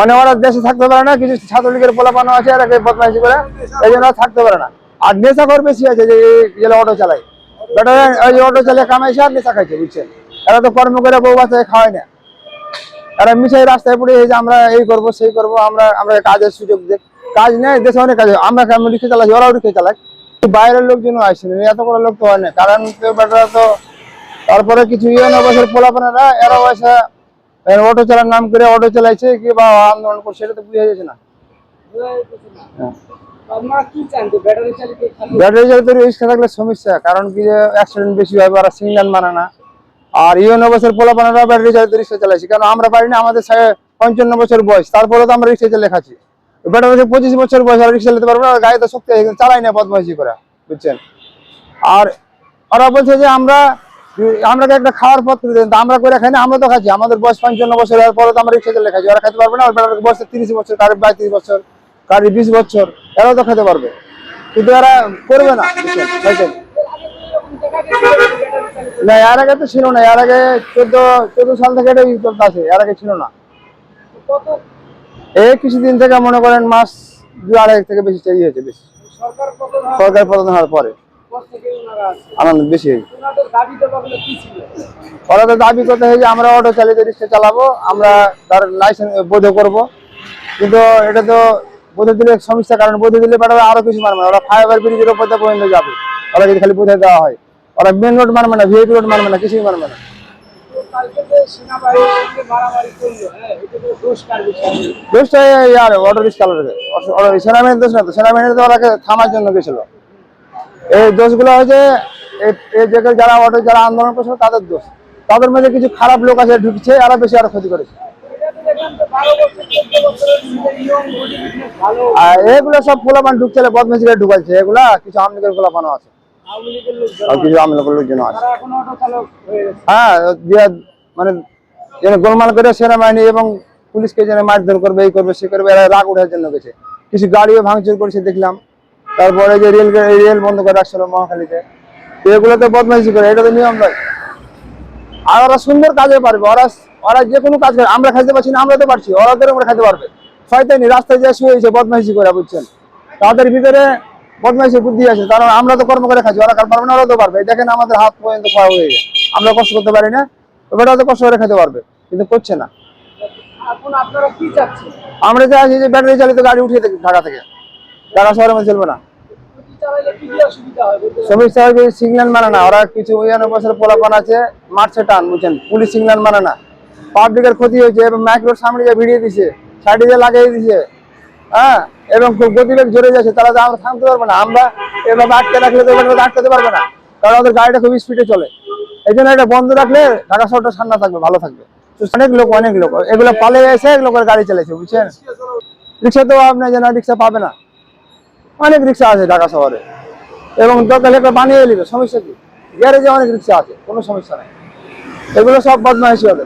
মানে ওরা দেশে থাকতে পারে না, কিছু ছাত্রলীগের পোলাপানো আছে, এরা বদমাইশি করে, এই জন্য থাকতে পারে না। আর নেশাখোর বেশি আছে যে অটো চালায়। অটো চালিয়ে কামাইছে আর নেশা খাইছে, বুঝছেন? এরা তো কর্ম করে বউ খাওয়ায় না। এরা মিশাই রাস্তায় পড়ে, এই যে আমরা এই করব, সেই করব, আমরা আমরা কাজের সুযোগ দেখ কাজ নেই, দেশে অনেক কাজ। আমরা কেমন চালাচ্ছি, ওরাও রিক্সা চালায়। বাইরের লোকজন আসেনি এত বড় লোক তো হয় না। কারণ তো তারপরে কিছু ইয়ে বছর পোলাপানেরা, এরাও এসে অটো চালার নাম করে অটো চালাইছে কি বা আন্দোলন করছে এটা তো বুঝা যাচ্ছে না। হ্যাঁ। ব্যাটারি চালিত রিক্সা থাকলে সমস্যা, কারণ কি অ্যাক্সিডেন্ট বেশি হয় ওরা সিগন্যাল মানে না। আর ইউনো বছর পোলাপানেরা ব্যাটারি চালিত রিক্সা চালাইছে, কারণ আমরা পারি না, আমাদের পঞ্চান্ন বছর বয়স তারপরে তো আমরা রিক্সা চালিয়ে খাচ্ছি। ব্যাটারি বছর পঁচিশ বছর বয়স, আর রিক্সা চালাতে পারব না গাড়ি তো শক্তি চালাই না, বদমাইশি করে, বুঝছেন? আর ওরা বলছে যে আমরা আমরা একটা খাওয়ার পথ করে দেন আমরা করে খাই না, আমরা তো খাচ্ছি। আমাদের বয়স পঞ্চান্ন বছর হওয়ার পরে তো আমরা রিক্সা চালিয়ে খাচ্ছি। ওরা খেতে পারবে না ওর বয়স তিরিশ বছর, কারোর পঁয়ত্রিশ বছর, কারোর বিশ বছর, এরাও তো খেতে পারবে। কিন্তু এরা করবে না? না, এর আগে তো ছিল না, এর আগে চোদ্দ চোদ্দ সাল থেকে এটাই চলতে আছে, এর আগে ছিল না। এই কিছুদিন থেকে মনে করেন মাস দু আড়াই থেকে বেশি চাই হয়েছে বেশি। সরকার প্রধান হওয়ার পরে। আনন্দ বেশি ওরা তো দাবি করতে হয় যে আমরা অটো চালিত রিক্সা চালাবো আমরা তার লাইসেন্স বৈধ করব। কিন্তু এটা তো বোঝে দিলে সমস্যা কারণ বোঝে দিলে পাঠাবে আরও কিছু মারবে না। ওরা ফ্লাইওভার ব্রিজের দিয়ে পর্যন্ত যাবে। ওরা যদি খালি বোঝাই দেওয়া হয় ওরা মেন রোড মারবে না ভিআইপি রোড মারবে না কিছুই মারবে না। সেনাবাহিনীর হ্যাঁ? দোষটা অটো রিক্সা চালাবে। সেনাবাহিনীর দোষ না তো সেনাবাহিনী তো ওরাকে থামার জন্য গেছিল। এই দোষগুলো হচ্ছে এই এই জায়গায় যারা অটো যারা আন্দোলন করছিল তাদের দোষ। তাদের মধ্যে কিছু খারাপ লোক আছে ঢুকছে আরও বেশি আরও ক্ষতি করেছে। আর এগুলো সব পোলাপান ঢুকছে বদমেশিরা ঢুকাইছে। এগুলা কিছু আমলিগের পোলাপানও আছে। কিছু আমলিগের লোকজন আছে। হয়ে মানে যেন গোলমাল করে সেনাবাহিনী এবং পুলিশকে যেন মারধর করবে এই করবে সে করবে এরা রাগ ওঠার জন্য গেছে। কিছু গাড়িও ভাঙচুর করেছে দেখলাম। তারপরে যে রেল রেল বন্ধ করে রাখছিল মহাখালীতে এগুলো তো বদমাইশি করে এটা তো নিয়ম নয়। আর ওরা সুন্দর কাজে পারবে ওরা ওরা যে কোনো কাজ করে আমরা খাইতে পারছি না আমরা তো পারছি ওরা তো আমরা খাইতে পারবে। শয়তানি রাস্তায় যে শুয়েছে বদমাইশি করে বুঝছেন? তাদের ভিতরে বদমাইশি বুদ্ধি আছে কারণ আমরা তো কর্ম করে খাচ্ছি ওরা কার পারবে না ওরা তো পারবে। দেখেন আমাদের হাত পর্যন্ত খাওয়া হয়ে গেছে। আমরা কষ্ট করতে পারি না ওটা তো কষ্ট করে খেতে পারবে কিন্তু করছে না। আমরা চাইছি যে ব্যাটারি চালিত গাড়ি উঠিয়ে দেখ ঢাকা থেকে ঢাকা শহরের মধ্যে চলবে না। সমস্যা হয় যে সিগন্যাল মানে না, ওরা কিছু বছর আছে, মারছে টান, বুঝছেন? পুলিশ সিগন্যাল মানে না। পাবলিকের ক্ষতি হয়েছে, এবং মাইক্রোর সামনে যে ভিড়িয়ে দিছে সাইডে লাগিয়ে দিছে হ্যাঁ? এবং গতিবেগ জোরে যাচ্ছে, তারা আমরা থামতে পারবে না, আমরা এভাবে আটকে রাখলে তো এভাবে আটকাতে না, কারণ ওদের গাড়িটা খুব স্পিডে চলে। এই জন্য এটা বন্ধ রাখলে ঢাকা শহরটা ঠান্ডা থাকবে, ভালো থাকবে। অনেক লোক অনেক লোক, এগুলো পালিয়ে এসে এগুলো করে গাড়ি চালাইছে, বুঝছেন? রিক্সা তো আপনার যেন রিক্সা পাবে না। অনেক রিক্সা আছে ঢাকা শহরে। এবং দরকার একটা বানিয়ে নিবে, সমস্যা কি? গ্যারেজে অনেক রিক্সা আছে, কোনো সমস্যা নাই। এগুলো সব বদমাইশি হবে